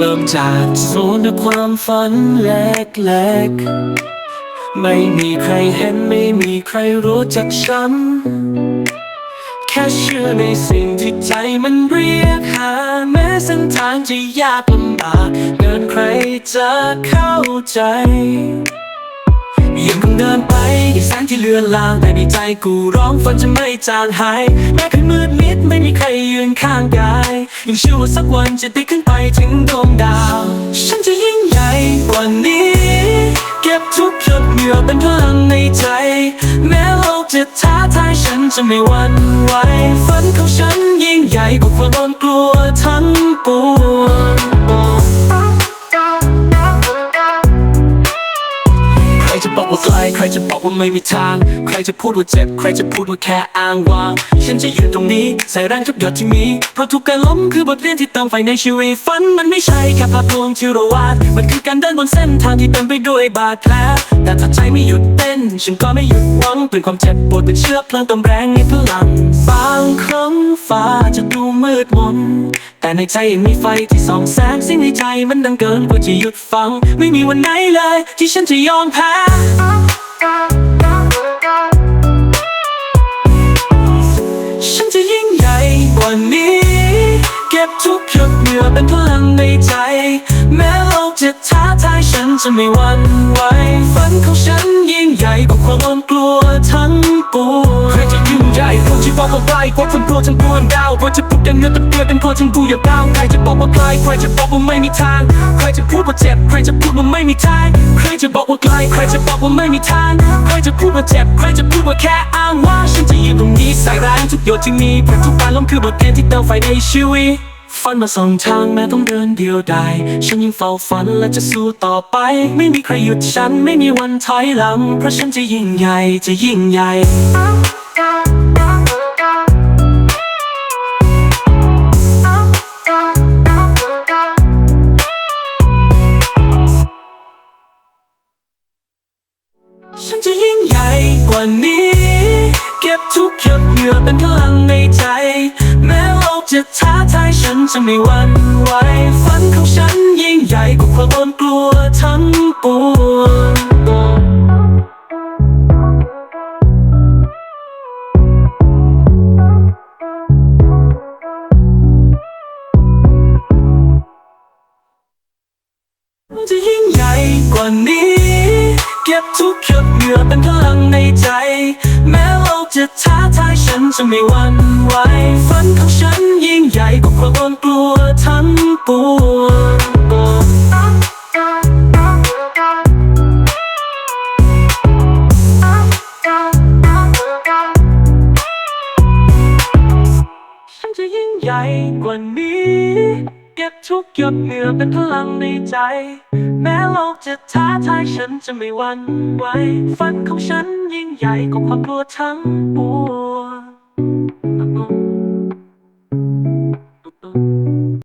ริ่มจากศูนย์ด้วยความฝันเล็กๆ ไม่มีใครเห็นไม่มีใครรู้จักฉัน แค่เชื่อในสิ่งที่ใจมันเรียกหา แม้เส้นทางจะยากลำบากเกินใครจะเข้าใจ ยังคงเดินไปอีกแสงที่เลือนลางแต่ในใจกูร้องฝันจะไม่จางหาย แม้คืนมืดมิดไม่มีใครยืนข้างกายยังเชื่อว่าสักวันจะได้ขึ้นไปถึงดวงดาว ฉันจะยิ่งใหญ่กว่านี้ เก็บทุกหยดเหงื่อเป็นพลังในใจ แม้โลกจะท้าทายฉันจะไม่หวั่นไหวฝันของฉันยิ่งใหญ่กว่าความโดนกลัวทั้งปวง ว่าไม่มีทาง ใครจะพูดว่าเจ็บ ใครจะพูดว่าแค่อ้างว้าง ฉันจะยืนตรงนี้ ใส่แรงทุกหยดที่มี เพราะทุกการล้มคือบทเรียนที่เติมไฟในชีวิตฝัน มันไม่ใช่แค่ภาพลวงที่เราวาด มันคือการเดินบนเส้นทางที่เต็มไปด้วยบาดแผล แต่ถ้าใจไม่หยุดเต้น ฉันก็ไม่หยุดหวังเปลี่ยนความเจ็บปวดเป็นเชื้อเพลิงเติมแรงให้พลัง บางครั้งฟ้าจะดูมืดมนแต่ในใจยังมีไฟที่ส่องแสงสิ่งในใจมันดังเกินกว่าจะหยุดฟัง ไม่มีวันไหนเลย ที่ฉันจะยอมแพ้ ก็บทุกหยดเหงื่อเป็นพลังในใจ แม้โลกจะท้าทายฉันจะไม่หวั่นไหวฝันของฉันยิ่งใหญ่กว่าความกลัวทั้งปวงใครจะยิ่งใหญ่คนที่บอกว่าไกลกว่าคนกลัวทั้งปวดาวใครจะพูดอย่างเนื้อตะเกียบเป็นพอทั้งกูอย่าดาวใครจะบอกว่าไกลใครจะบอกว่าไม่มีทาง ใครจะพูดว่าเจ็บใครจะพูดว่าไม่มีทางใครจะบอกว่าไกลใครจะบอกว่าไม่มีทางใครจะพูดว่าเจ็บใครจะพูดว่าแค่อ้างว่าฉันจะยืนตรงนี้ใส่แรงทุกหยดที่มีเพราะทุกการล้มคือบทเรียนที่เติมไฟในชีวิต ฝันมาสองทางแม้ต้องเดินเดียวดายฉันยังเฝ้าฝันและจะสู้ต่อไป ไม่มีใครหยุดฉันไม่มีวันถอยหลัง เพราะฉันจะยิ่งใหญ่จะยิ่งใหญ่ฉันจะยิ่งใหญ่กว่านี้ เก็บทุกหยดเหงื่อเป็นพลังในใจแม้ จะท้าทายฉันจะไม่หวั่นไหวฝันของฉันยิ่งใหญ่กว่าความโดนกลัวทั้งปวงจะยิ่งใหญ่กว่านี้ เก็บทุกหยดเหงื่อเป็นพลังในใจ แม้โลกจะท้าทายฉันจะไม่หวั่นไหวฝันของฉัน ใหญ่กว่าควนกลัวทั้งปวงฉันจะยิ่งใหญ่กว่านี้ เก็บทุกหยดเหงื่อเป็นพลังในใจ แม้โลกจะท้าทายฉันจะไม่หวั่นไหวฝันของฉันยิ่งใหญ่กว่าความกลัวทั้งปวง